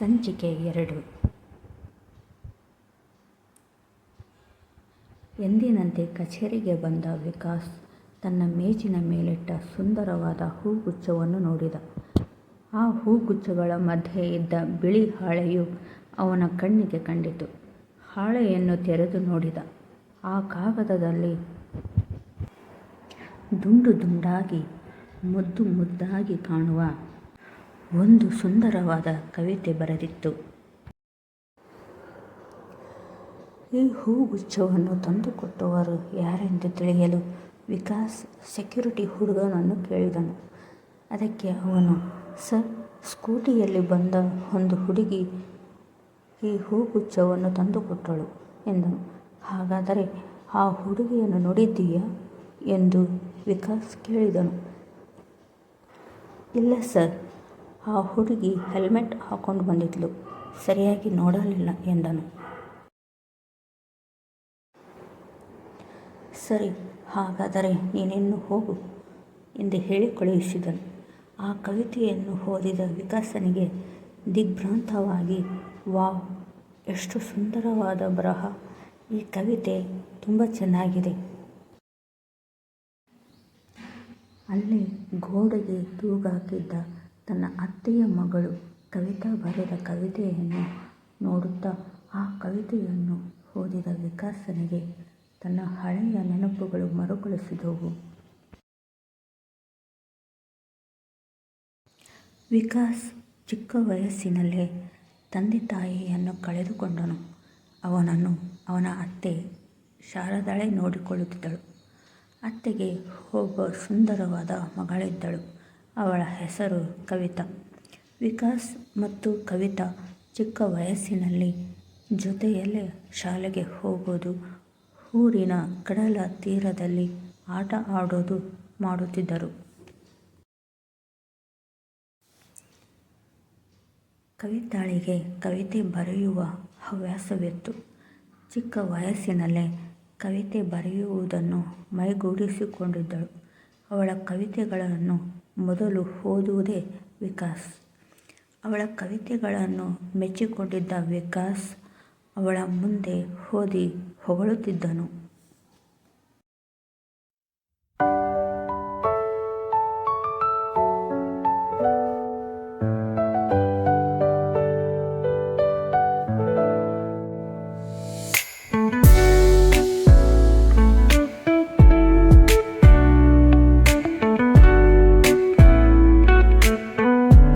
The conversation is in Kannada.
ಸಂಚಿಕೆ ಎರಡು ಎಂದಿನಂತೆ ಕಚೇರಿಗೆ ಬಂದ ವಿಕಾಸ್ ತನ್ನ ಮೇಜಿನ ಮೇಲಿಟ್ಟ ಸುಂದರವಾದ ಹೂಗುಚ್ಛವನ್ನು ನೋಡಿದ. ಆ ಹೂಗುಚ್ಛಗಳ ಮಧ್ಯೆ ಇದ್ದ ಬಿಳಿ ಹಾಳೆಯು ಅವನ ಕಣ್ಣಿಗೆ ಕಂಡಿತು. ಹಾಳೆಯನ್ನು ತೆರೆದು ನೋಡಿದ. ಆ ಕಾಗದದಲ್ಲಿ ದುಂಡು ದುಂಡಾಗಿ, ಮುದ್ದು ಮುದ್ದಾಗಿ ಕಾಣುವ ಒಂದು ಸುಂದರವಾದ ಕವಿತೆ ಬರೆದಿತ್ತು. ಈ ಹೂಗುಚ್ಛವನ್ನು ತಂದುಕೊಟ್ಟವರು ಯಾರೆಂದು ತಿಳಿಯಲು ವಿಕಾಸ್ ಸೆಕ್ಯೂರಿಟಿ ಹುಡುಗನನ್ನು ಕೇಳಿದನು. ಅದಕ್ಕೆ ಅವನು, ಸರ್, ಸ್ಕೂಟಿಯಲ್ಲಿ ಬಂದ ಒಂದು ಹುಡುಗಿ ಈ ಹೂಗುಚ್ಛವನ್ನು ತಂದುಕೊಟ್ಟಳು ಎಂದನು. ಹಾಗಾದರೆ ಆ ಹುಡುಗಿಯನ್ನು ನೋಡಿದ್ದೀಯಾ ಎಂದು ವಿಕಾಸ್ ಕೇಳಿದನು. ಇಲ್ಲ ಸರ್, ಆ ಹುಡುಗಿ ಹೆಲ್ಮೆಟ್ ಹಾಕೊಂಡು ಬಂದಿದ್ಲು, ಸರಿಯಾಗಿ ನೋಡಲಿಲ್ಲ ಎಂದನು. ಸರಿ, ಹಾಗಾದರೆ ನೀನಿನ್ನು ಹೋಗು ಎಂದು ಹೇಳಿ ಕಳುಹಿಸಿದನು. ಆ ಕವಿತೆಯನ್ನು ಓದಿದ ವಿಕಾಸನಿಗೆ ದಿಗ್ಭ್ರಾಂತವಾಗಿ ವಾವ್, ಎಷ್ಟು ಸುಂದರವಾದ ಬರಹ, ಈ ಕವಿತೆ ತುಂಬ ಚೆನ್ನಾಗಿದೆ. ಅಲ್ಲಿ ಗೋಡೆಗೆ ತೂಗಾಕಿದ್ದ ತನ್ನ ಅತ್ತೆಯ ಮಗಳು ಕವಿತಾ ಬರೆದ ಕವಿತೆಯನ್ನು ನೋಡುತ್ತಾ ಆ ಕವಿತೆಯನ್ನು ಓದಿದ ವಿಕಾಸನಿಗೆ ತನ್ನ ಹಳೆಯ ನೆನಪುಗಳು ಮರುಕಳಿಸಿದವು. ವಿಕಾಸ್ ಚಿಕ್ಕ ವಯಸ್ಸಿನಲ್ಲೇ ತಂದೆ-ತಾಯಿಯನ್ನು ಕಳೆದುಕೊಂಡನು. ಅವನನ್ನು ಅವನ ಅತ್ತೆ ಶಾರದಾಳೆ ನೋಡಿಕೊಳ್ಳುತ್ತಿದ್ದಳು. ಅತ್ತೆಗೆ ಒಬ್ಬ ಸುಂದರವಾದ ಮಗಳಿದ್ದಳು. ಅವಳ ಹೆಸರು ಕವಿತಾ. ವಿಕಾಸ್ ಮತ್ತು ಕವಿತಾ ಚಿಕ್ಕ ವಯಸ್ಸಿನಲ್ಲಿ ಜೊತೆಯಲ್ಲೇ ಶಾಲೆಗೆ ಹೋಗೋದು, ಊರಿನ ಕಡಲ ತೀರದಲ್ಲಿ ಆಟ ಆಡೋದು ಮಾಡುತ್ತಿದ್ದರು. ಕವಿತಾಳಿಗೆ ಕವಿತೆ ಬರೆಯುವ ಹವ್ಯಾಸವಿತ್ತು. ಚಿಕ್ಕ ವಯಸ್ಸಿನಲ್ಲೇ ಕವಿತೆ ಬರೆಯುವುದನ್ನು ಮೈಗೂಡಿಸಿಕೊಂಡಿದ್ದಳು. ಅವಳ ಕವಿತೆಗಳನ್ನು ಮೊದಲು ಓದುವುದೇ ವಿಕಾಸ್. ಅವಳ ಕವಿತೆಗಳನ್ನು ಮೆಚ್ಚಿಕೊಂಡಿದ್ದ ವಿಕಾಸ್ ಅವಳ ಮುಂದೆ ಓದಿ ಹೊಗಳುತ್ತಿದ್ದನು.